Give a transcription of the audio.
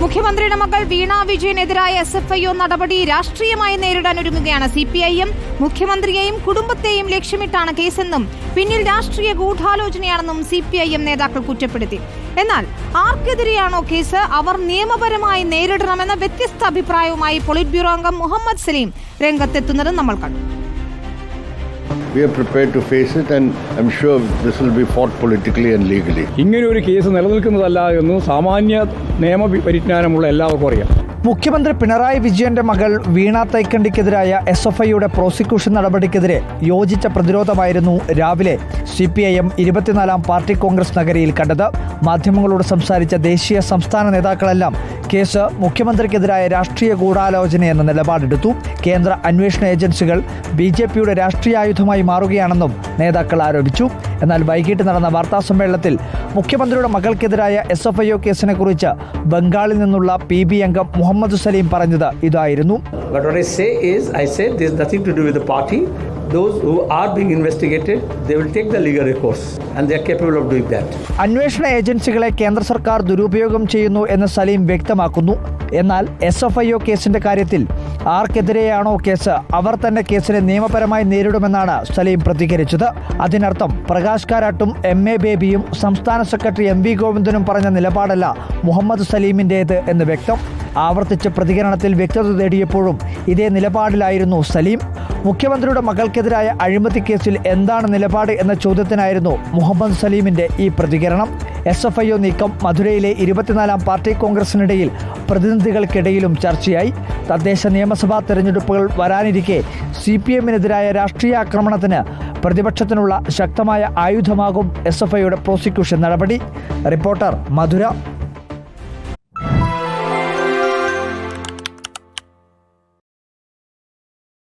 മുഖ്യമന്ത്രിയുടെ മകൾ വീണ വിജയനെതിരായ എസ് എഫ് ഐ ഒ നടപടി രാഷ്ട്രീയമായി നേരിടാൻ ഒരുങ്ങുകയാണ് സി പി ഐ എം മുഖ്യമന്ത്രിയെയും കുടുംബത്തെയും ലക്ഷ്യമിട്ടാണ് കേസെന്നും പിന്നിൽ രാഷ്ട്രീയ ഗൂഢാലോചനയാണെന്നും സി പി ഐ എം നേതാക്കൾ കുറ്റപ്പെടുത്തി. എന്നാൽ ആർക്കെതിരെയാണോ കേസ്? അവർ നിയമപരമായി നേരിടണമെന്ന വ്യത്യസ്ത അഭിപ്രായവുമായി പൊളിറ്റ് ബ്യൂറോ അംഗം മുഹമ്മദ് സലീം രംഗത്തെത്തുന്നത് നമ്മൾ കണ്ടു. We are prepared to face it, and I'm sure this will be fought politically and legally. ഇങ്ങനെ ഒരു കേസ് നിലനിൽക്കുന്നതല്ല എന്ന് സാമാന്യ നിയമ പരിജ്ഞാനമുള്ള എല്ലാവർക്കും അറിയാം മുഖ്യമന്ത്രി പിണറായി വിജയന്റെ മകൾ വീണ തൈക്കണ്ടിക്കെതിരായ എസ് എഫ് ഐയുടെ പ്രോസിക്യൂഷൻ നടപടിക്കെതിരെ യോജിച്ച പ്രതിരോധമായിരുന്നു രാവിലെ സി പി ഐ എം ഇരുപത്തിനാലാം പാർട്ടി കോൺഗ്രസ് നഗരിയിൽ കണ്ടത് മാധ്യമങ്ങളോട് സംസാരിച്ച ദേശീയ സംസ്ഥാന നേതാക്കളെല്ലാം കേസ് മുഖ്യമന്ത്രിക്കെതിരായ രാഷ്ട്രീയ ഗൂഢാലോചനയെന്ന നിലപാടെടുത്തു. കേന്ദ്ര അന്വേഷണ ഏജൻസികൾ ബി ജെ പിയുടെ രാഷ്ട്രീയായുധമായി മാറുകയാണെന്നും നേതാക്കൾ ആരോപിച്ചു. എന്നാൽ വൈകിട്ട് നടന്ന വാർത്താ സമ്മേളനത്തിൽ മുഖ്യമന്ത്രിയുടെ മകൾക്കെതിരായ എസ് എഫ് ഐ ഒ കേസിനെ കുറിച്ച് ബംഗാളിൽ നിന്നുള്ള പി ബി അംഗം മുഹമ്മദ് സലീം പറഞ്ഞത് ഇതായിരുന്നു. അന്വേഷണ ഏജൻസികളെ കേന്ദ്ര സർക്കാർ ദുരുപയോഗം ചെയ്യുന്നു എന്ന് സലീം വ്യക്തമാക്കുന്നു. എന്നാൽ എസ് എഫ് ഐ ഒ കേസിന്റെ കാര്യത്തിൽ ആർക്കെതിരെയാണോ കേസ്? അവർ തന്നെ കേസിനെ നിയമപരമായി നേരിടുമെന്നാണ് സലീം പ്രതികരിച്ചത്. അതിനർത്ഥം പ്രകാശ് കാരാട്ടും എം എ ബേബിയും സംസ്ഥാന സെക്രട്ടറി എം വി ഗോവിന്ദനും പറഞ്ഞ നിലപാടല്ല മുഹമ്മദ് സലീമിന്റേത് എന്ന് വ്യക്തം. ആവർത്തിച്ച പ്രതികരണത്തിൽ വ്യക്തത തേടിയപ്പോഴും ഇതേ നിലപാടിലായിരുന്നു സലീം. മുഖ്യമന്ത്രിയുടെ മകൾക്കെതിരായ അഴിമതി കേസിൽ എന്താണ് നിലപാട് എന്ന ചോദ്യത്തിനായിരുന്നു മുഹമ്മദ് സലീമിന്റെ ഈ പ്രതികരണം. എസ് എഫ് ഐ ഒ നീക്കം മധുരയിലെ ഇരുപത്തിനാലാം പാർട്ടി കോൺഗ്രസിനിടയിൽ പ്രതിനിധികൾക്കിടയിലും ചർച്ചയായി. തദ്ദേശ നിയമസഭാ തെരഞ്ഞെടുപ്പുകൾ വരാനിരിക്കെ സി പി എമ്മിനെതിരായ രാഷ്ട്രീയ ആക്രമണത്തിന് പ്രതിപക്ഷത്തിനുള്ള ശക്തമായ ആയുധമാകും എസ് എഫ് ഐയുടെ പ്രോസിക്യൂഷൻ നടപടി. റിപ്പോർട്ടർ മധുര.